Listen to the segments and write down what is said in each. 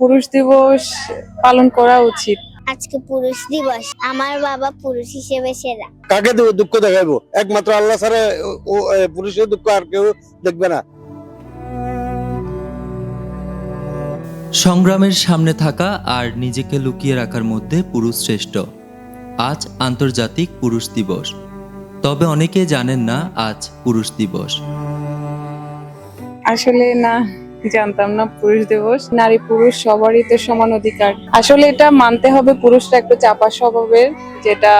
পুরুষ দিবস পালন করা উচিত। আজকে পুরুষ দিবস আমার বাবা পুরুষ হিসেবে সেরা। কাকে দেবো দুঃখ দেখাইবো? একমাত্র আল্লাহ ছাড়া পুরুষের দুঃখ আর কেউ দেখবে না। সংগ্রামের সামনে থাকা আর নিজেকে লুকিয়ে রাখার মধ্যে পুরুষ শ্রেষ্ঠ। আজ আন্তর্জাতিক পুরুষ দিবস। তবে অনেকে জানেন না আজ পুরুষ দিবস। আসলে না। জানতাম না, পুরুষ দিবস, নারী পুরুষ সবারই তো সমান অধিকার। আসলে এটা মানতে হবে পুরুষরা একটু চাপা স্বভাবের, যেটা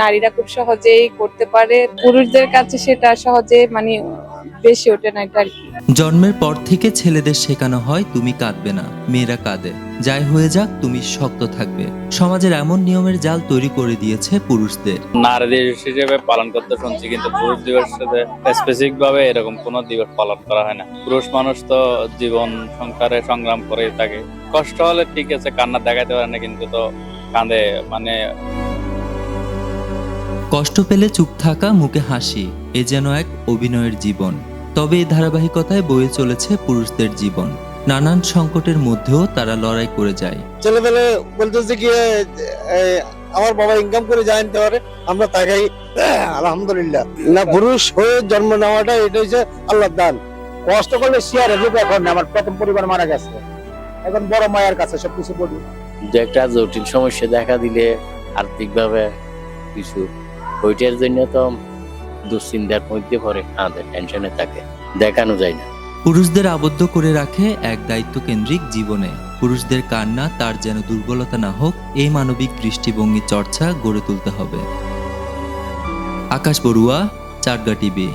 নারীরা খুব সহজেই করতে পারে। পুরুষদের কাছে সেটা সহজে মানে বেশি ওঠে না এটা আর কি। জন্মের পর থেকে ছেলেদের শেখানো হয় তুমি কাঁদবে না মেয়েরা কাঁদে। যাই হয়ে যাক তুমি শক্ত থাকবে। সমাজের এমন নিয়মের জাল তৈরি করে দিয়েছে পুরুষদের। নারী দিবস হিসেবে পালন করতে শুনছি কিন্তু পুরুষ দিবস হিসেবে স্পেসিফিক ভাবে এরকম কোনো দিবস পালন করা হয় না। পুরুষ মানুষ তো জীবন সংসারে সংগ্রাম করে থাকে। কষ্ট হলে ঠিক আছে কান্না দেখাতে পারে না কিন্তু তো কাঁদে মানে কষ্ট পেলে চুপ থাকা মুখে হাসি। এ যেন এক অভিনয়ের জীবন। তবে এই ধারাবাহিকতায় বয়ে চলেছে পুরুষদের জীবন। নানান সংকটের মধ্যেও তারা লড়াই করে যায়। ছেলেবেলে বলতেছে কি আমার বাবা ইনকাম করে যায় আনতে পারে আমরা তাকাই আলহামদুলিল্লাহ। না পুরুষ হয়ে জন্ম নেওয়াটা এটা হচ্ছে আল্লাহর দান। কষ্ট করলে শেয়ারে রূপ এখন আমার প্রথম পরিবার মারা গেছে। এখন বড় মায়ের কাছে সবকিছু বলি। যে একটা জটিল সমস্যা দেখা দিলে আর্থিকভাবে কিছু ওইটার জন্য তো দুশ্চিন্তার মধ্যে পড়ে আমাদের টেনশনে থাকে। দেখানো যায় না। পুরুষদের আবদ্ধ করে রাখে এক দায়িত্ব কেন্দ্রিক জীবনে। পুরুষদের কান্না তার যেন দুর্বলতা না হোক, এই মানবিক দৃষ্টিভঙ্গি চর্চা গড়ে তুলতে হবে। আকাশ বড়ুয়া চারগা টিভি।